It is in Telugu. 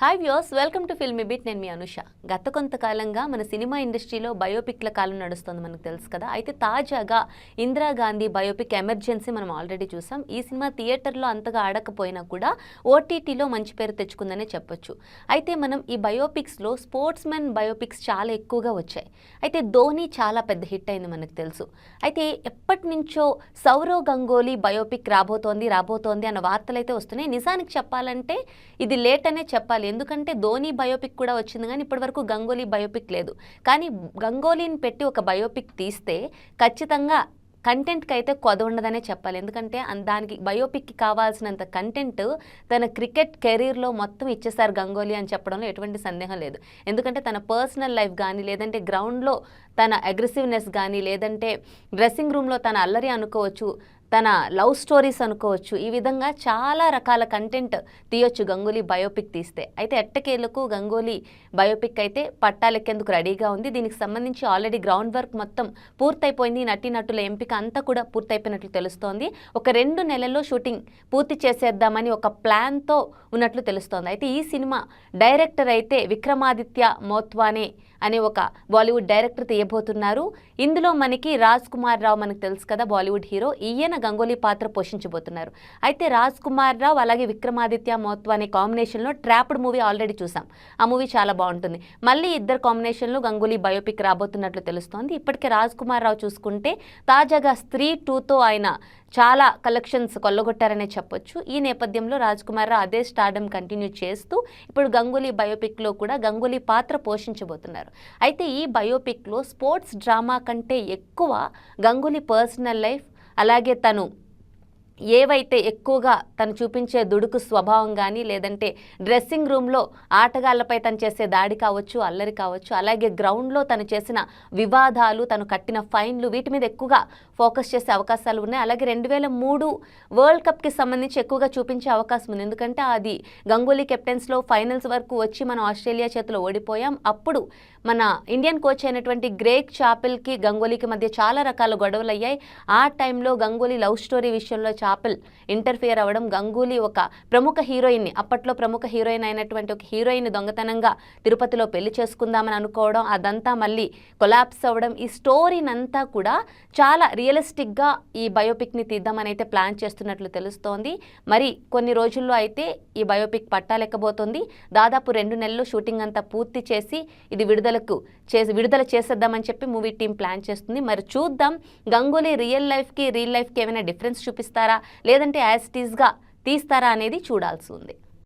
Hi views welcome to film bit నేను మీ అనుష. గత కొంతకాలంగా మన సినిమా ఇండస్ట్రీలో బయోపిక్ల కాలం నడుస్తుంది మనకు తెలుసు కదా. అయితే తాజాగా ఇందిరాగాంధీ బయోపిక్ ఎమర్జెన్సీ మనం ఆల్రెడీ చూసాం. ఈ సినిమా థియేటర్లో అంతగా ఆడకపోయినా కూడా ఓటీటీలో మంచి పేరు తెచ్చుకుందనే చెప్పొచ్చు. అయితే మనం ఈ బయోపిక్స్లో స్పోర్ట్స్ మెన్ బయోపిక్స్ చాలా ఎక్కువగా వచ్చాయి. అయితే ధోని చాలా పెద్ద హిట్ అయింది మనకు తెలుసు. అయితే ఎప్పటి నుంచో సౌరవ్ గంగోలీ బయోపిక్ రాబోతోంది రాబోతోంది అన్న వార్తలు అయితే వస్తున్నాయి. నిజానికి చెప్పాలంటే ఇది లేట్ అనే చెప్పాలి. ఎందుకంటే ధోని బయోపిక్ కూడా వచ్చింది కానీ ఇప్పటివరకు గంగోలీ బయోపిక్ లేదు. కానీ గంగోలీని పెట్టి ఒక బయోపిక్ తీస్తే ఖచ్చితంగా కంటెంట్కి అయితే కొద ఉండదనే చెప్పాలి. ఎందుకంటే దానికి బయోపిక్కి కావాల్సినంత కంటెంట్ తన క్రికెట్ కెరీర్లో మొత్తం ఇచ్చేసారు గంగోలీ అని చెప్పడంలో ఎటువంటి సందేహం లేదు. ఎందుకంటే తన పర్సనల్ లైఫ్ కానీ లేదంటే గ్రౌండ్లో తన అగ్రెసివ్నెస్ కానీ లేదంటే డ్రెస్సింగ్ రూమ్లో తన అల్లరి అనుకోవచ్చు తన లవ్ స్టోరీస్ అనుకోవచ్చు. ఈ విధంగా చాలా రకాల కంటెంట్ తీయొచ్చు గంగూలీ బయోపిక్ తీస్తే. అయితే ఎట్టకేలకు గంగూలీ బయోపిక్ అయితే పట్టాలెక్కేందుకు రెడీగా ఉంది. దీనికి సంబంధించి ఆల్రెడీ గ్రౌండ్ వర్క్ మొత్తం పూర్తయిపోయింది. నటీనటుల ఎంపిక అంతా కూడా పూర్తయిపోయినట్లు తెలుస్తోంది. ఒక రెండు నెలల్లో షూటింగ్ పూర్తి చేసేద్దామని ఒక ప్లాన్తో ఉన్నట్లు తెలుస్తోంది. అయితే ఈ సినిమా డైరెక్టర్ అయితే విక్రమాదిత్య మోత్వానే అనే ఒక బాలీవుడ్ డైరెక్టర్ తీయబోతున్నారు. ఇందులో మనకి రాజ్ కుమార్ రావు మనకు తెలుసు కదా బాలీవుడ్ హీరో. ఈయన గంగోలీ పాత్ర పోషించబోతున్నారు. అయితే రాజ్ కుమార్ రావు అలాగే విక్రమాదిత్య మోత్వ అనే కాంబినేషన్లో ట్రాప్డ్ మూవీ ఆల్రెడీ చూసాం. ఆ మూవీ చాలా బాగుంటుంది. మళ్ళీ ఇద్దరు కాంబినేషన్లో గంగోలీ బయోపిక్ రాబోతున్నట్లు తెలుస్తోంది. ఇప్పటికే రాజ్ కుమార్ రావు చూసుకుంటే తాజాగా స్త్రీ టూతో ఆయన చాలా కలెక్షన్స్ కొల్లగొట్టారనే చెప్పొచ్చు. ఈ నేపథ్యంలో రాజ్ కుమార్ రావు అదే స్టార్డమ్ కంటిన్యూ చేస్తూ ఇప్పుడు గంగూలీ బయోపిక్లో కూడా గంగూలీ పాత్ర పోషించబోతున్నారు. అయితే ఈ బయోపిక్లో స్పోర్ట్స్ డ్రామా కంటే ఎక్కువ గంగూలీ పర్సనల్ లైఫ్ అలాగే తను ఏవైతే ఎక్కువగా తను చూపించే దుడుకు స్వభావం కానీ లేదంటే డ్రెస్సింగ్ రూమ్లో ఆటగాళ్ళపై తను చేసే దాడి కావచ్చు అల్లరి కావచ్చు అలాగే గ్రౌండ్లో తను చేసిన వివాదాలు తను కట్టిన ఫైన్లు వీటి మీద ఎక్కువగా ఫోకస్ చేసే అవకాశాలు ఉన్నాయి. అలాగే రెండు వేల మూడు వరల్డ్ కప్కి సంబంధించి ఎక్కువగా చూపించే అవకాశం ఉంది. ఎందుకంటే అది గంగూలీ కెప్టెన్స్లో ఫైనల్స్ వరకు వచ్చి మనం ఆస్ట్రేలియా చేతిలో ఓడిపోయాం. అప్పుడు మన ఇండియన్ కోచ్ అయినటువంటి గ్రేక్ చాపెల్కి గంగూలీకి మధ్య చాలా రకాల గొడవలు అయ్యాయి ఆ టైంలో గంగూలీ లవ్ స్టోరీ విషయంలో చాపెల్ ఇంటర్ఫియర్ అవ్వడం గంగూలీ ఒక ప్రముఖ హీరోయిన్ని అప్పట్లో ప్రముఖ హీరోయిన్ అయినటువంటి ఒక హీరోయిన్ దొంగతనంగా తిరుపతిలో పెళ్ళి చేసుకుందామని అనుకోవడం అదంతా మళ్ళీ కొలాప్స్ అవ్వడం ఈ స్టోరీనంతా కూడా చాలా రియలిస్టిక్గా ఈ బయోపిక్ని తీద్దామని అయితే ప్లాన్ చేస్తున్నట్లు తెలుస్తోంది. మరి కొన్ని రోజుల్లో అయితే ఈ బయోపిక్ పట్టాలెక్కబోతోంది దాదాపు రెండు నెలలు షూటింగ్ అంతా పూర్తి చేసి ఇది విడుదలకు చేసి విడుదల చేసేద్దామని చెప్పి మూవీ టీం ప్లాన్ చేస్తుంది. మరి చూద్దాం గంగూలీ రియల్ లైఫ్కి రియల్ లైఫ్కి ఏమైనా డిఫరెన్స్ చూపిస్తారా? లేదంటే యాజ్ తీస్తారా అనేది చూడాల్సి ఉంది.